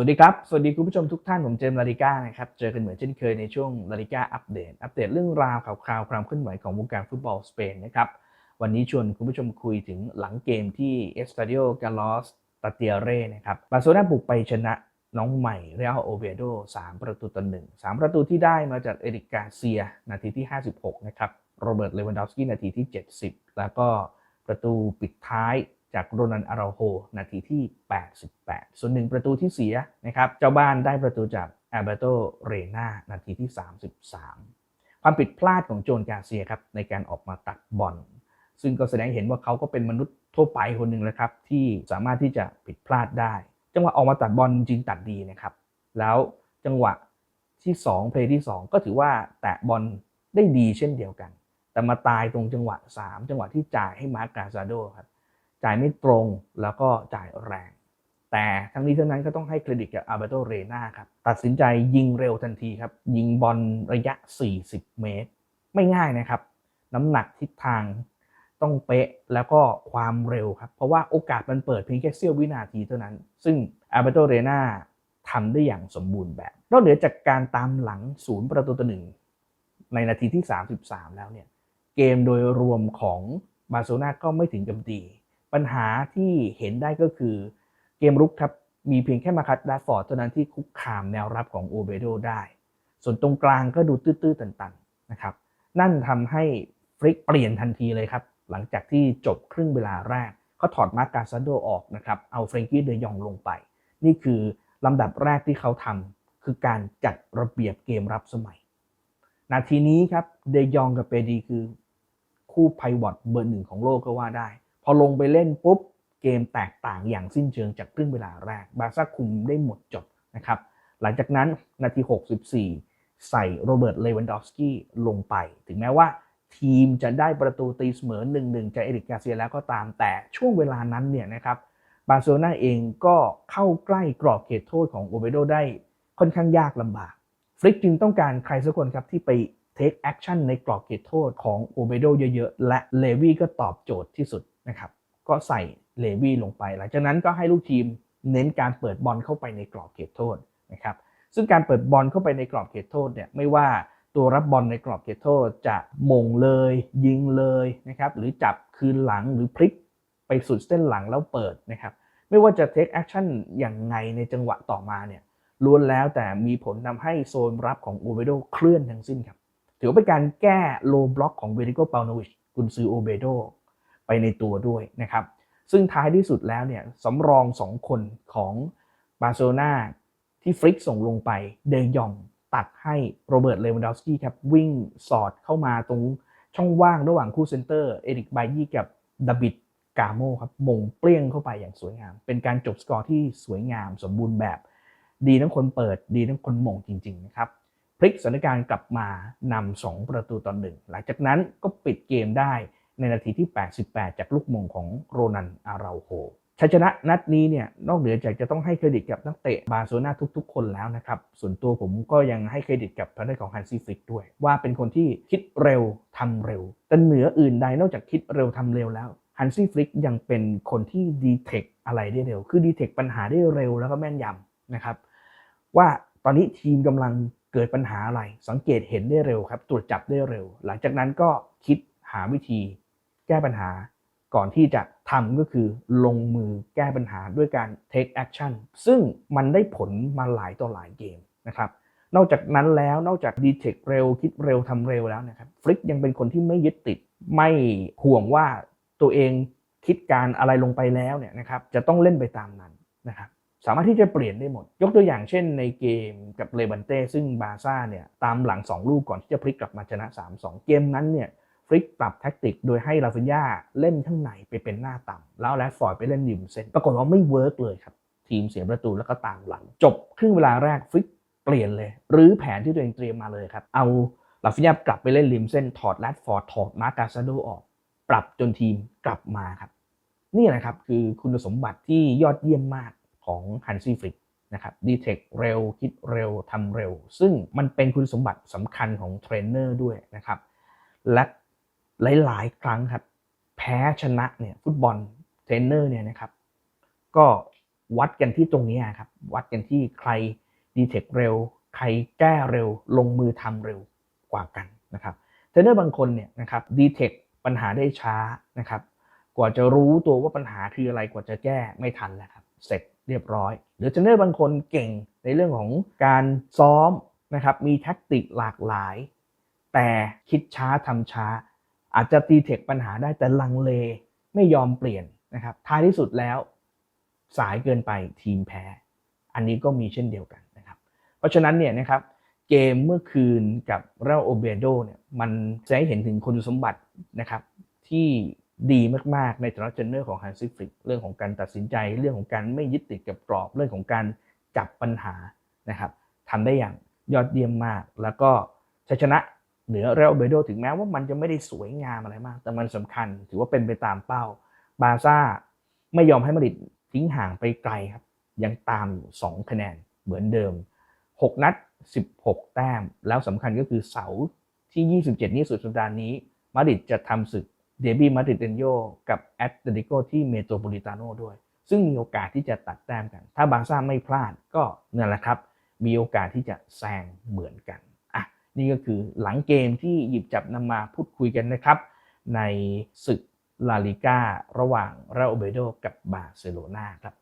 สวัสดีครับ สวัสดีคุณผู้ชมทุกท่าน ผมเจมส์ลาดิก้านะครับ เจอกันเหมือนเช่นเคยในช่วงลาดิก้าอัปเดต อัปเดตเรื่องราวข่าวคราวความเคลื่อนไหวของวงการฟุตบอลสเปนนะครับ วันนี้ชวนคุณผู้ชมคุยถึงหลังเกมที่เอสตาดิโอกาลอสตาเตียเร่นะครับ บาร์เซโลนาบุกไปชนะน้องใหม่เรอัลโอเวโด3ประตูต่อหนึ่งสามประตูที่ได้มาจากเอริกกาเซีย นาทีที่ 56 นะครับ โรเบิร์ต เลวันดอฟสกี้ นาทีที่ 70 แล้วก็ประตูปิดท้าย จากโรนันอาราโฮนาทีที่ 88 ส่วนหนึ่งประตูที่เสียนะครับเจ้าบ้านได้ประตูจากแอเบโตเรนานาทีที่ 33 ความผิดพลาดของโจนกาเซียครับในการออกมาตัดบอลซึ่งก็แสดงเห็นว่าเขาก็เป็นมนุษย์ทั่วไปคนหนึ่งนะครับ ที่สามารถที่จะผิดพลาดได้ จังหวะออกมาตัดบอลจริงตัดดีนะครับ แล้วจังหวะที่ 2 เพลย์ที่ 2 ก็ถือว่าแตะบอลได้ดีเช่นเดียวกัน แต่มาตายตรงจังหวะ 3 จังหวะที่จ่ายให้มาร์กาซาโดครับ จ่ายไม่ตรงแล้วก็จ่ายแรง แต่ทั้งนี้ทั้งนั้นก็ต้องให้เครดิตกับอาร์เบโตเรนาครับตัดสินใจยิงเร็วทันทีครับ ยิงบอลระยะ 40 เมตร ไม่ง่ายนะครับ น้ำหนักทิศทางต้องเป๊ะแล้วก็ความเร็วครับ เพราะว่าโอกาสมันเปิดเพียงแค่เสี้ยววินาทีเท่านั้น ซึ่งอาร์เบโตเรนาทำได้อย่างสมบูรณ์แบบ นอกเหนือจากการตามหลังศูนย์ประตูต่อหนึ่งในนาทีที่ 33 แล้วเนี่ย เกมโดยรวมของบาร์เซโลนาก็ไม่ถึงกับดี ปัญหาที่เห็นได้ก็คือเกมรุกครับมีเพียงแค่มาคัตดาฟอร์ดเท่านั้นที่คุกคามแนวรับของโอเบโดได้ ส่วนตรงกลางก็ดูตื้อๆตันๆนะครับ นั่นทำให้ฟริกเปลี่ยนทันทีเลยครับ หลังจากที่จบครึ่งเวลาแรกเขาถอดมาร์กาซาโดออกนะครับ เอาเฟรนกี้เดยองลงไป นี่คือลำดับแรกที่เขาทำคือการจัดระเบียบเกมรับสมัย นาทีนี้ครับเดยองกับเปดีคือคู่ไพวอตเบอร์หนึ่งของโลกก็ว่าได้ อลงไปเล่นปุ๊บ เกมแตกต่างอย่างสิ้นเชิงจากครึ่งเวลาแรก บาซ่าคุมได้หมดจดนะครับ หลังจากนั้นนาที 64 ใส่โรเบิร์ตเลวันดอฟสกี้ลงไป ถึงแม้ว่าทีมจะได้ประตูตีเสมอ 1-1 จากเอริกกาเซียแล้วก็ตามแต่ช่วงเวลานั้นเนี่ยนะครับบาร์เซโลนาเองก็เข้าใกล้กรอบเขตโทษของโอเบโดได้ค่อนข้างยากลำบาก ฟลิกจึงต้องการใครสักคนครับที่ไปเทคแอคชั่นในกรอบเขตโทษของโอเบโดเยอะๆ และเลวี่ก็ตอบโจทย์ที่สุด นะครับก็ใส่เลวี่ลงไป หลังจากนั้นก็ให้ลูกทีมเน้นการเปิดบอลเข้าไปในกรอบเขตโทษนะครับซึ่งการเปิดบอลเข้าไปในกรอบเขตโทษเนี่ยไม่ว่าตัวรับบอลในกรอบเขตโทษจะมงเลย ยิงเลยนะครับหรือจับคืนหลังหรือพลิกไปสุดเส้นหลังแล้วเปิดนะครับไม่ว่าจะเทคแอคชั่นอย่างไงในจังหวะต่อมาเนี่ยล้วนแล้วแต่มีผลทำให้โซนรับของโอเบโดเคลื่อนทั้งสิ้นครับ ถือว่าเป็นการแก้โลบล็อกของเวริโกเปาโนวิชกุนซือโอเบโด ไปในตัวด้วยนะครับ ซึ่งท้ายที่สุดแล้วเนี่ยสำรอง 2 คนของบาร์เซโลนาที่ฟริกส่งลงไปเดยองตัดให้โรเบิร์ตเลวันดอฟสกี้ครับวิ่งสอดเข้ามาตรงช่องว่างระหว่างคู่เซนเตอร์เอริกไบยี่กับดาบิดกาโมครับมงเปรี้ยงเข้าไปอย่างสวยงาม เป็นการจบสกอร์ที่สวยงามสมบูรณ์แบบ ดีทั้งคนเปิดดีทั้งคนมงจริง ๆ นะครับพลิกสถานการณ์กลับมานำ2ประตูต่อหนึ่งหลังจากนั้นก็ปิดเกมได้ ในนาทีที่ 88 จากลูกมงของโรนันอาราโฮชัยชนะนัดนี้เนี่ยนอกเหนือจากจะต้องให้เครดิตกับนักเตะบาร์เซโลนาทุกๆ คนแล้วนะครับ ส่วนตัวผมก็ยังให้เครดิตกับทางด้านของฮันซี่ฟลิกด้วย ว่าเป็นคนที่คิดเร็วทำเร็ว แต่เหนืออื่นใดนอกจากคิดเร็วทำเร็วแล้วฮันซี่ฟลิกยังเป็นคนที่ดีเทคอะไรได้เร็ว คือดีเทคปัญหาได้เร็วแล้วก็แม่นยำนะครับ ว่าตอนนี้ทีมกำลังเกิดปัญหาอะไร สังเกตเห็นได้เร็วครับ ตรวจจับได้เร็ว หลังจากนั้นก็คิดหาวิธี แก้ปัญหา ก่อนที่จะทำก็คือลงมือแก้ปัญหาด้วยการ take action ซึ่งมันได้ผลมาหลายต่อหลายเกมนะครับนอกจากนั้นแล้วนอกจาก detect เร็วคิดเร็วทำเร็วแล้วนะครับฟลิกยังเป็นคนที่ไม่ยึดติด ไม่ห่วงว่าตัวเองคิดการอะไรลงไปแล้วเนี่ยนะครับจะต้องเล่นไปตามนั้นนะครับสามารถที่จะเปลี่ยนได้หมด ยกตัวอย่างเช่นในเกมกับเลบันเต้ซึ่งบาซ่าเนี่ยตามหลัง 2 ลูกก่อนที่จะพลิกกลับมาชนะ 3-2 เกมนั้นเนี่ย ฟลิกปรับแท็กติกโดยให้ลาฟินยาเล่นข้างในไปเป็นหน้าต่ำแล้วแรดฟอร์ดไปเล่นริมเส้นปรากฏว่าไม่เวิร์กเลยครับ ทีมเสียประตูแล้วก็ตามหลัง จบครึ่งเวลาแรกฟลิกเปลี่ยนเลยหรือแผนที่ตัวเองเตรียมมาเลยครับ เอาลาฟินยากลับไปเล่นริมเส้นถอดแรดฟอร์ดถอดมาร์กาซาโดออก ปรับจนทีมกลับมาครับ นี่แหละครับคือคุณสมบัติที่ยอดเยี่ยมมากของฮันซี่ฟลิกนะครับดีเทคเร็วคิดเร็วทำเร็ว ซึ่งมันเป็นคุณสมบัติสำคัญของเทรนเนอร์ด้วยนะครับและ หลาย ๆ ครั้งครับ แพ้ชนะเนี่ยฟุตบอลเทรนเนอร์เนี่ยนะครับ ก็วัดกันที่ตรงนี้ครับ วัดกันที่ใครดีเทคเร็ว ใครแก้เร็ว ลงมือทำเร็วกว่ากันนะครับเทรนเนอร์บางคนเนี่ยนะครับดีเทคปัญหาได้ช้านะครับ กว่าจะรู้ตัวว่าปัญหาคืออะไรกว่าจะแก้ไม่ทันแล้วครับ เสร็จเรียบร้อย หรือเทรนเนอร์บางคนเก่งในเรื่องของการซ้อมนะครับ มีแท็กติกหลากหลาย แต่คิดช้าทำช้า อาจจะตีเทคปัญหาได้แต่ลังเลไม่ยอมเปลี่ยนนะครับท้ายที่สุดแล้ว สายเกินไปทีมแพ้ อันนี้ก็มีเช่นเดียวกันนะครับ เพราะฉะนั้นเนี่ยนะครับเกมเมื่อคืนกับเรอัลโอเบโดเนี่ยมันจะให้เห็นถึงคุณสมบัตินะครับที่ดีมาก ๆ ในฐานะเทรนเนอร์ของฮันซิฟริกเรื่องของการตัดสินใจเรื่องของการไม่ยึดติดกับกรอบเรื่องของการจับปัญหานะครับทำได้อย่างยอดเยี่ยมมาก แล้วก็ชัยชนะ เหนือเรอัลเบโดถึงแม้ว่ามันจะไม่ได้สวยงามอะไรมาก แต่มันสำคัญถือว่าเป็นไปตามเป้า บาซ่าไม่ยอมให้มาดริดทิ้งห่างไปไกลครับ ยังตามอยู่ 2 คะแนนเหมือนเดิม 6 นัด 16 แต้ม แล้วสำคัญก็คือเสาร์ที่ 27 นี้สุดสัปดาห์นี้ มาดริดจะทำศึกเดบี้มาดริดเดนโยกับแอตเลติโกที่เมโทรโพลิตาโนด้วย ซึ่งมีโอกาสที่จะตัดแต้มกัน ถ้าบาซ่าไม่พลาดก็นั่นแหละครับ มีโอกาสที่จะแซงเหมือนกัน นี่ก็คือหลังเกมที่หยิบจับนำมาพูดคุยกันนะครับ ในศึกลาลิก้าระหว่างเรอัลเบโดกับบาร์เซโลนาครับ